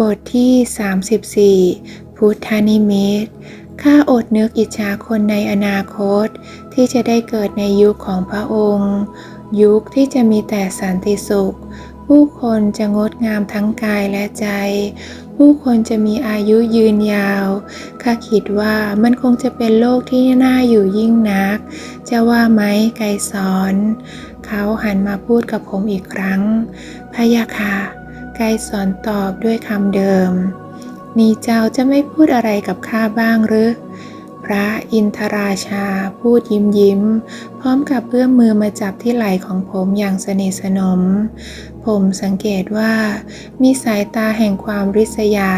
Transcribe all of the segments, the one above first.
บทที่ 34 พุทธนิมิตข้าอดนึกอิจฉาคนในอนาคต ที่จะได้เกิดในยุคของพระองค์ ยุคที่จะมีแต่สันติสุข ผู้คนจะงดงามทั้งกายและใจ ผู้คนจะมีอายุยืนยาวข้าคิดว่ามันคงจะเป็นโลกที่น่าอยู่ยิ่งนัก จะว่าไหมไกรสอน เขาหันมาพูดกับผมอีกครั้งพะยะค่ะ ไกรสอนตอบด้วยคำเดิม นี่เจ้าจะไม่พูดอะไรกับข้าบ้างหรือ พระอินทราชาพูดยิ้มยิ้ม พร้อมกับเอื้อมมือมาจับที่ไหล่ของผมอย่างสนิทสนม ผมสังเกตว่า มีสายตาแห่งความริษยา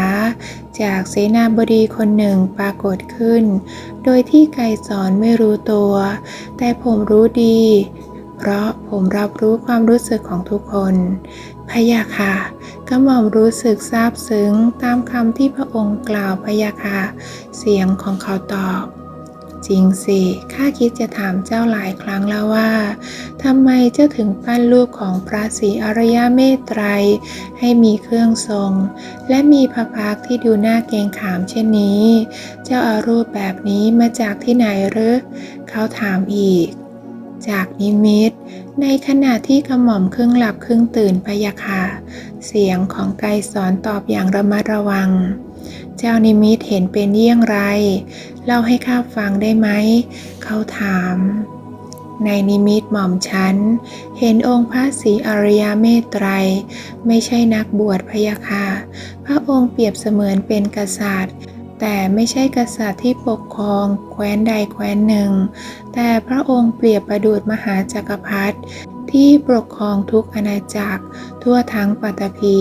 จากเสนาบดีคนหนึ่งปรากฏขึ้น โดยที่ไกรสอนไม่รู้ตัว แต่ผมรู้ดี เพราะผมรับรู้ความรู้สึกของทุกคนพยะค่ะ กระหม่อมรู้สึกซาบซึ้งตามคำที่พระองค์กล่าวพยะค่ะเสียงของเขาตอบ จริงสิ ข้าคิดจะถามเจ้าหลายครั้งแล้วว่าทำไมเจ้าถึงปั้นรูปของพระศรีอริยเมตไตรให้มีเครื่องทรง และมีพระพักที่ดูน่าเกรงขามเช่นนี้ เจ้าเอารูปแบบนี้มาจากที่ไหนหรือ เขาถามอีก จากนิมิตในขณะที่กระหม่อมครึ่งหลับครึ่งตื่นพยะค่ะ เสียงของไกรสอนตอบอย่างระมัดระวัง เจ้านิมิตเห็นเป็นเยี่ยงไร เล่าให้ข้าฟังได้ไหม เขาถาม ในนิมิตหม่อมฉัน เห็นองค์พระศรีอริยเมตไตร ไม่ใช่นักบวชพยะค่ะ พระองค์เปรียบเสมือนเป็นกษัตริย์แต่ไม่ใช่กษัตริย์ที่ปกครองแคว้นใดแคว้นหนึ่ง แต่พระองค์เปรียบประดุจมหาจักรพรรดิ ที่ปกครองทุกอาณาจักร ทั่วทั้งปัตตภี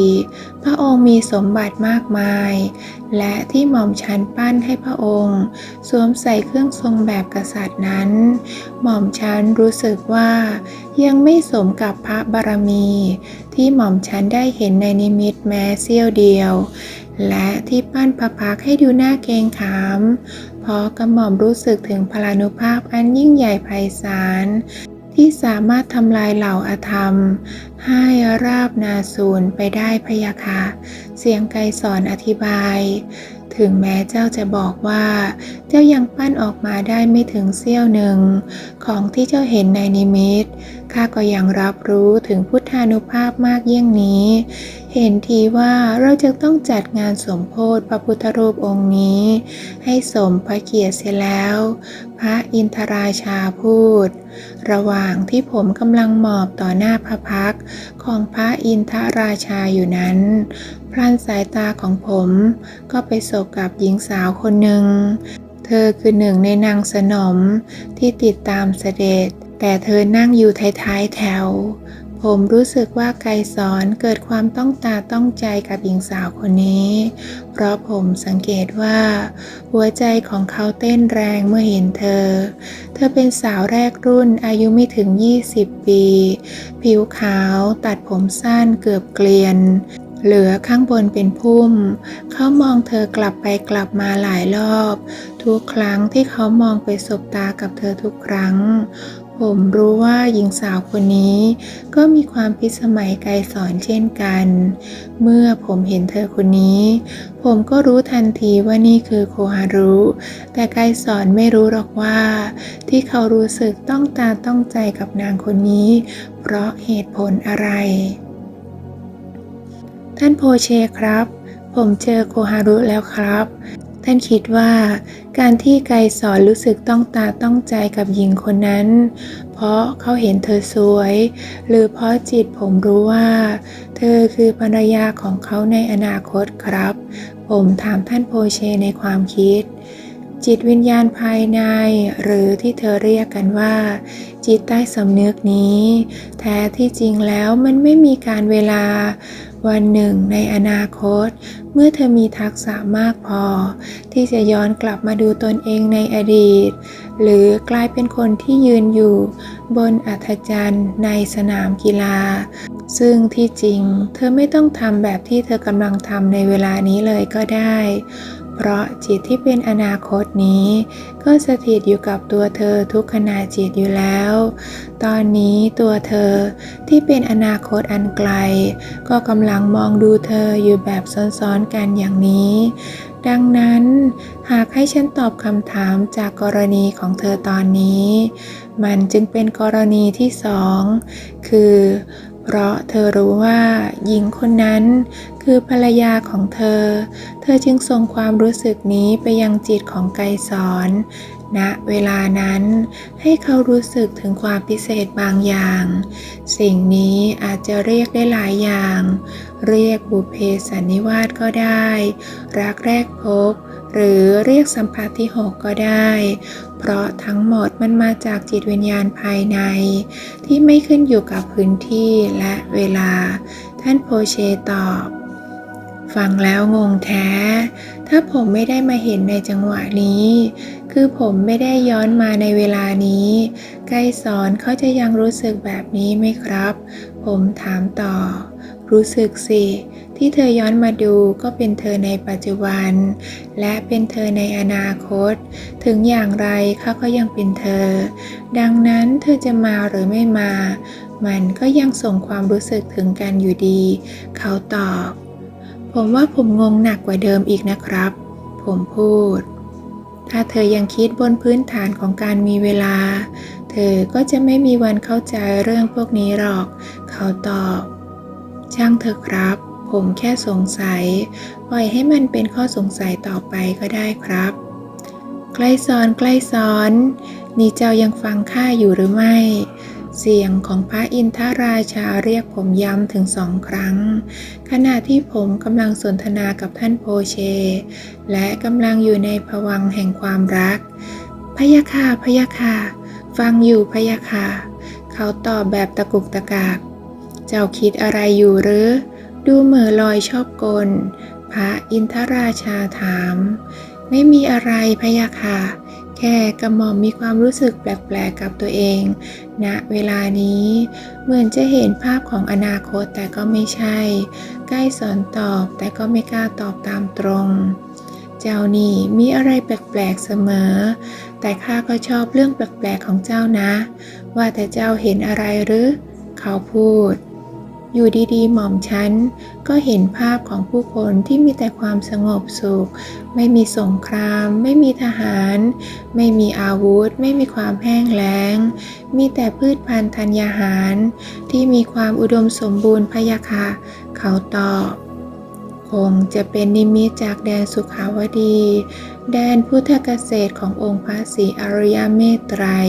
พระองค์มีสมบัติมากมาย และที่หม่อมฉันปั้นให้พระองค์ สวมใส่เครื่องทรงแบบกษัตริย์นั้น หม่อมฉันรู้สึกว่ายังไม่สมกับพระบารมี ที่หม่อมฉันได้เห็นในนิมิตแม้เสี้ยวเดียว และที่ปั้นพระพักให้ดูหน่าเกรงขามเพราะกระหม่อมรู้สึกถึงพลานุภาพอันยิ่งใหญ่ไพศาล ที่สามารถทำลายเหล่าอาธรรม ให้ราบนาสูญไปได้พยาค่ะ เสียงไกรสอนอธิบาย ถึงแม้เจ้าจะบอกว่า เจ้ายังปั้นออกมาได้ไม่ถึงเสี้ยวหนึ่ง ของที่เจ้าเห็นในนิมิตข้าก็ยังรับรู้ถึงพุทธานุภาพมากเยี่ยงนี้ เห็นทีว่าเราจะต้องจัดงานสมโพธิพระพุทธรูปองค์นี้ ให้สมพระเกียรติเสียแล้ว พระอินทราชาพูด ระหว่างที่ผมกำลังหมอบต่อหน้าพระพักของพระอินทราชาอยู่นั้น พลันสายตาของผมก็ไปสบกับหญิงสาวคนหนึ่ง เธอคือหนึ่งในนางสนมที่ติดตามเสด็จ แต่เธอนั่งอยู่ท้ายๆแถว ผมรู้สึกว่าไกรสอนเกิดความต้องตาต้องใจกับหญิงสาวคนนี้ เพราะผมสังเกตว่า หัวใจของเขาเต้นแรงเมื่อเห็นเธอ เธอเป็นสาวแรกรุ่นอายุไม่ถึง 20 ปี ผิวขาวตัดผมสั้นเกือบเกลียน เหลือข้างบนเป็นพุ่ม เขามองเธอกลับไปกลับมาหลายรอบ ทุกครั้งที่เขามองไปสบตากับเธอทุกครั้ง ผมรู้ว่าหญิงสาวคนนี้ ก็มีความพิสมัยไกลสอนเช่นกัน เมื่อผมเห็นเธอคนนี้ ผมก็รู้ทันทีว่านี่คือโคฮารุ แต่ไกลสอนไม่รู้หรอกว่า ที่เขารู้สึกต้องตาต้องใจกับนางคนนี้ เพราะเหตุผลอะไร ท่านโพเชครับ ผมเจอโคฮารุแล้วครับ ท่านคิดว่าการที่ไกสอนรู้สึกต้องตาต้องใจกับหญิงคนนั้น เพราะเขาเห็นเธอสวย หรือเพราะจิตผมรู้ว่า เธอคือภรรยาของเขาในอนาคตครับ ผมถามท่านโพเชในความคิดจิตวิญญาณภายใน หรือที่เธอเรียกกันว่า จิตใต้สำนึกนี้ แท้ที่จริงแล้วมันไม่มีการเวลา วันหนึ่งในอนาคต เมื่อเธอมีทักษะมากพอ ที่จะย้อนกลับมาดูตนเองในอดีต หรือกลายเป็นคนที่ยืนอยู่ บนอัธจันทร์ในสนามกีฬา ซึ่งที่จริงเธอไม่ต้องทำแบบที่เธอกำลังทำในเวลานี้เลยก็ได้ เพราะจิตที่เป็นอนาคตนี้ ก็สถิตอยู่กับตัวเธอทุกขณะจิตอยู่แล้ว ตอนนี้ตัวเธอที่เป็นอนาคตอันไกล ก็กำลังมองดูเธออยู่แบบซ้อนๆกันอย่างนี้ ดังนั้น หากให้ฉันตอบคำถามจากกรณีของเธอตอนนี้ มันจึงเป็นกรณีที่สองคือ เพราะเธอรู้ว่าหญิงคนนั้นคือภรรยาของเธอ เธอจึงส่งความรู้สึกนี้ไปยังจิตของไกสอน ณเวลานั้นให้เขารู้สึกถึงความพิเศษบางอย่าง สิ่งนี้อาจจะเรียกได้หลายอย่าง เรียกบุพเพสันนิวาสก็ได้ รักแรกพบ หรือเรียกสัมผัสที่6ก็ได้ เพราะทั้งหมดมันมาจากจิตวิญญาณภายใน ที่ไม่ขึ้นอยู่กับพื้นที่และเวลา ท่านโพเชตอบฟังแล้วงงแท้ ถ้าผมไม่ได้มาเห็นในจังหวะนี้ คือผมไม่ได้ย้อนมาในเวลานี้ ไกรสอนเขาจะยังรู้สึกแบบนี้ไหมครับ ผมถามต่อ รู้สึกสิ ที่เธอย้อนมาดูก็เป็นเธอในปัจจุบัน และเป็นเธอในอนาคต ถึงอย่างไรเขาก็ยังเป็นเธอ ดังนั้นเธอจะมาหรือไม่มา มันก็ยังส่งความรู้สึกถึงกันอยู่ดี เขาตอบ ผมว่าผมงงหนักกว่าเดิมอีกนะครับ ผมพูด ถ้าเธอยังคิดบนพื้นฐานของการมีเวลา เธอก็จะไม่มีวันเข้าใจเรื่องพวกนี้หรอก เขาตอบ ช่างเธอครับ ผมแค่สงสัย ปล่อยให้มันเป็นข้อสงสัยต่อไปก็ได้ครับ ใกล้ซ้อนใกล้ซ้อน นี่เจ้ายังฟังข้าอยู่หรือไม่ เสียงของพระอินทราชาเรียกผมย้ำถึงสองครั้ง ขณะที่ผมกำลังสนทนากับท่านโพเช และกำลังอยู่ในภวังแห่งความรัก พยะค่ะพยะค่ะฟังอยู่พยะค่ะเขาตอบแบบตะกุกตะกาก เจ้าคิดอะไรอยู่หรือ ดูเหม่อลอยชอบกล พระอินทราชาถาม ไม่มีอะไรพยะค่ะ แค่กระหม่อมมีความรู้สึกแปลกๆกับตัวเองณเวลานี้ เหมือนจะเห็นภาพของอนาคตแต่ก็ไม่ใช่ ใกล้สอนตอบแต่ก็ไม่กล้าตอบตามตรง เจ้านี่มีอะไรแปลกๆเสมอ แต่ข้าก็ชอบเรื่องแปลกๆของเจ้านะ ว่าแต่เจ้าเห็นอะไรหรือ เขาพูด อยู่ดีๆ หม่อมฉันก็เห็นภาพของผู้คนที่มีแต่ความสงบสุข ไม่มีสงคราม ไม่มีทหาร ไม่มีอาวุธ ไม่มีความแห้งแล้ง มีแต่พืชพันธุ์ธัญญาหาร ที่มีความอุดมสมบูรณ์พยะค่ะเขาตอบคงจะเป็นนิมิตจากแดนสุขาวดี แดนพุทธเกษตรขององค์พระศรีอริยเมตไตรย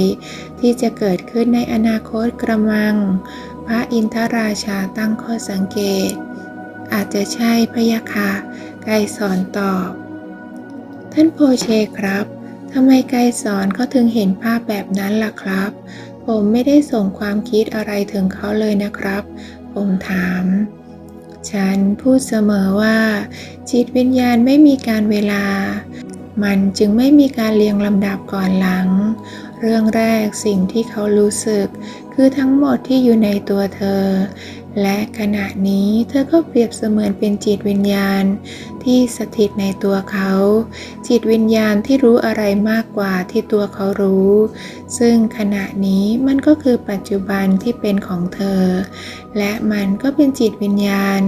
ที่จะเกิดขึ้นในอนาคตกระมัง พระอินทราชาตั้งข้อสังเกต อาจจะใช่พยะค่ะไกรสอนตอบ ท่านโพเชครับทำไมไกรสอนเขาถึงเห็นภาพแบบนั้นล่ะครับ ผมไม่ได้ส่งความคิดอะไรถึงเขาเลยนะครับ ผมถาม ฉันพูดเสมอว่า จิตวิญญาณไม่มีการเวลา มันจึงไม่มีการเรียงลำดับก่อนหลัง เรื่องแรกสิ่งที่เขารู้สึก คือทั้งหมดที่อยู่ในตัวเธอ และขณะนี้เธอก็เปรียบเสมือนเป็นจิตวิญญาณที่สถิตในตัวเขา จิตวิญญาณที่รู้อะไรมากกว่าที่ตัวเขารู้ ซึ่งขณะนี้มันก็คือปัจจุบันที่เป็นของเธอ และมันก็เป็นจิตวิญญาณ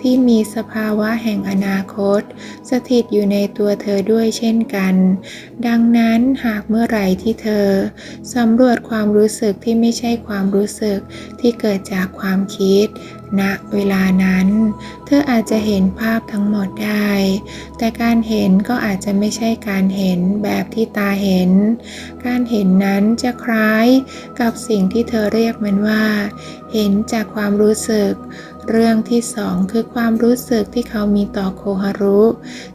ที่มีสภาวะแห่งอนาคต สถิตอยู่ในตัวเธอด้วยเช่นกัน ดังนั้นหากเมื่อไหร่ที่เธอสำรวจความรู้สึกที่ไม่ใช่ความรู้สึกที่เกิดจากความคิด ณเวลานั้น เธออาจจะเห็นภาพทั้งหมดได้ แต่การเห็นก็อาจจะไม่ใช่การเห็นแบบที่ตาเห็น การเห็นนั้นจะคล้ายกับสิ่งที่เธอเรียกมันว่า เห็นจากความรู้สึก เรื่องที่สองคือความรู้สึกที่เขามีต่อโคฮารุ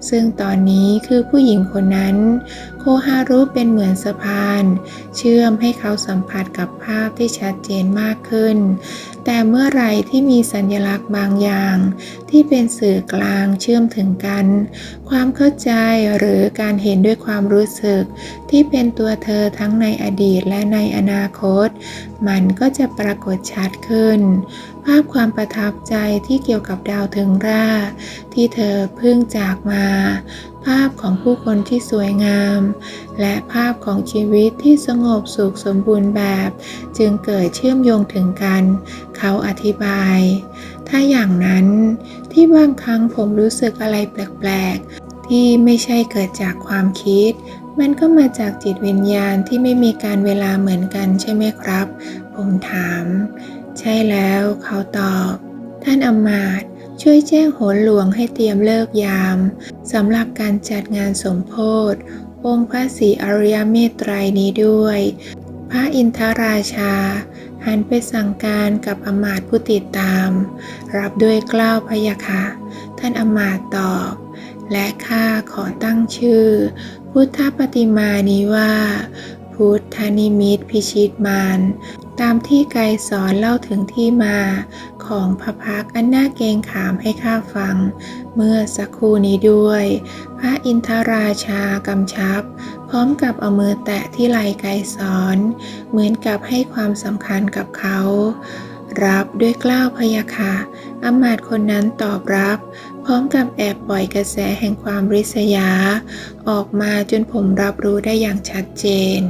ซึ่งตอนนี้คือผู้หญิงคนนั้น โคฮารุเป็นเหมือนสะพาน เชื่อมให้เขาสัมผัสกับภาพที่ชัดเจนมากขึ้น แต่เมื่อไรที่มีสัญลักษณ์บางอย่าง ที่เป็นสื่อกลางเชื่อมถึงกัน ความเข้าใจหรือการเห็นด้วยความรู้สึก ที่เป็นตัวเธอทั้งในอดีตและในอนาคต มันก็จะปรากฏชัดขึ้น ภาพความประทับใจที่เกี่ยวกับดาวถึงราที่เธอเพิ่งจากมา ภาพของผู้คนที่สวยงาม และภาพของชีวิตที่สงบสุขสมบูรณ์แบบ จึงเกิดเชื่อมโยงถึงกัน เขาอธิบาย ถ้าอย่างนั้นที่บางครั้งผมรู้สึกอะไรแปลกๆ ที่ไม่ใช่เกิดจากความคิดมันก็มาจากจิตวิญญาณที่ไม่มีการเวลาเหมือนกันใช่ไหมครับ ผมถาม ใช่แล้วเขาตอบ ท่านอมาตย์ช่วยแจ้งโหนหลวงให้เตรียมเลิกยามสำหรับการจัดงานสมโพธิองค์พระศรีอริยเมตไตรนี้ด้วย พระอินทราชา หันไปสั่งการกับอมาตย์ผู้ติดตาม รับด้วยกล้าวพยะค่ะท่านอมาตย์ตอบ และข้าขอตั้งชื่อ พุทธปฏิมานี้ว่า พุทธนิมิตพิชิตมารตามที่ไกรสอนเล่าถึงที่มาของพระพักอันน่าเกรงขามให้ข้าฟัง เมื่อสักครู่นี้ด้วย พระอินทราชากำชับ พร้อมกับเอามือแตะที่ไหล่ไกรสอนเหมือนกับให้ความสำคัญกับเขา รับด้วยกล้าวพยะค่ะอำมาตย์คนนั้นตอบรับ พร้อมกับแอบปล่อยกระแสแห่งความริษยา ออกมาจนผมรับรู้ได้อย่างชัดเจน